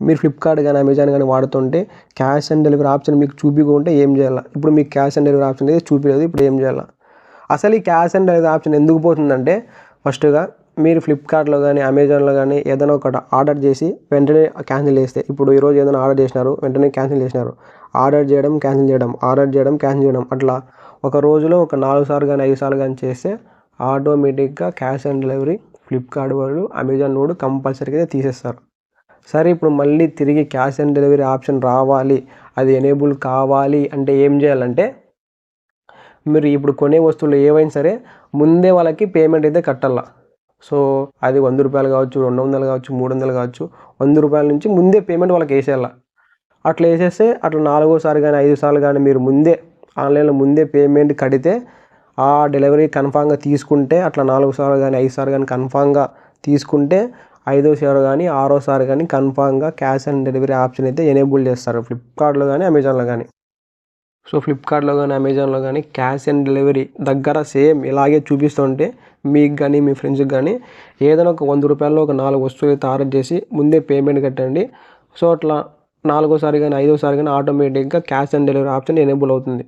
మీరు ఫ్లిప్కార్ట్ కానీ అమెజాన్ కానీ వాడుతుంటే క్యాష్ ఆన్ డెలివరీ ఆప్షన్ మీకు చూపించుకుంటే ఏం చేయాలి? ఇప్పుడు మీకు క్యాష్ ఆన్ డెలివరీ ఆప్షన్ అయితే చూపించలేదు ఇప్పుడు ఏం చేయాలి? అసలు ఈ క్యాష్ ఆన్ డెలివరీ ఆప్షన్ ఎందుకు పోతుందంటే ఫస్ట్గా మీరు ఫ్లిప్కార్ట్లో కానీ అమెజాన్లో కానీ ఏదైనా ఒకటి ఆర్డర్ చేసి వెంటనే క్యాన్సిల్ చేస్తే ఇప్పుడు ఈరోజు ఏదైనా ఆర్డర్ చేసినారు వెంటనే క్యాన్సిల్ చేసినారు. ఆర్డర్ చేయడం క్యాన్సిల్ చేయడం ఆర్డర్ చేయడం క్యాన్సిల్ చేయడం అట్లా ఒక రోజులో ఒక నాలుగు సార్లు కానీ ఐదు సార్లు కానీ చేస్తే ఆటోమేటిక్గా క్యాష్ ఆన్ డెలివరీ ఫ్లిప్కార్ట్ వాళ్ళు అమెజాన్ కూడా కంపల్సరీగా తీసేస్తారు. సరే ఇప్పుడు మళ్ళీ తిరిగి క్యాష్ ఆన్ డెలివరీ ఆప్షన్ రావాలి అది ఎనేబుల్ కావాలి అంటే ఏం చేయాలంటే మీరు ఇప్పుడు కొనే వస్తువులు ఏవైనా సరే ముందే వాళ్ళకి పేమెంట్ అయితే కట్టాల. సో అది వంద రూపాయలు కావచ్చు రెండు వందలు కావచ్చు మూడు వందలు కావచ్చు వంద రూపాయల నుంచి ముందే పేమెంట్ వాళ్ళకి వేసేయాల. అట్లా వేసేస్తే అట్లా నాలుగోసారి కానీ ఐదు సార్లు కానీ మీరు ముందే ఆన్లైన్లో ముందే పేమెంట్ కడితే ఆ డెలివరీ కన్ఫామ్గా తీసుకుంటే అట్లా నాలుగు సార్లు కానీ ఐదు సార్లు కానీ కన్ఫామ్గా తీసుకుంటే ఐదోసారి కానీ ఆరోసారి కానీ కన్ఫామ్గా క్యాష్ ఆన్ డెలివరీ ఆప్షన్ అయితే ఎనేబుల్ చేస్తారు. ఫ్లిప్కార్ట్లో కానీ అమెజాన్లో కానీ సో ఫ్లిప్కార్ట్లో కానీ అమెజాన్లో కానీ క్యాష్ ఆన్ డెలివరీ దగ్గర సేమ్ ఇలాగే చూపిస్తుంటే మీకు కానీ మీ ఫ్రెండ్స్కి కానీ ఏదైనా ఒక వంద రూపాయల్లో ఒక నాలుగు వస్తువులు అయితే ఆర్డర్ చేసి ముందే పేమెంట్ కట్టండి. సో అట్లా నాలుగోసారి కానీ ఐదోసారి కానీ ఆటోమేటిక్గా cash on delivery option enable అవుతుంది.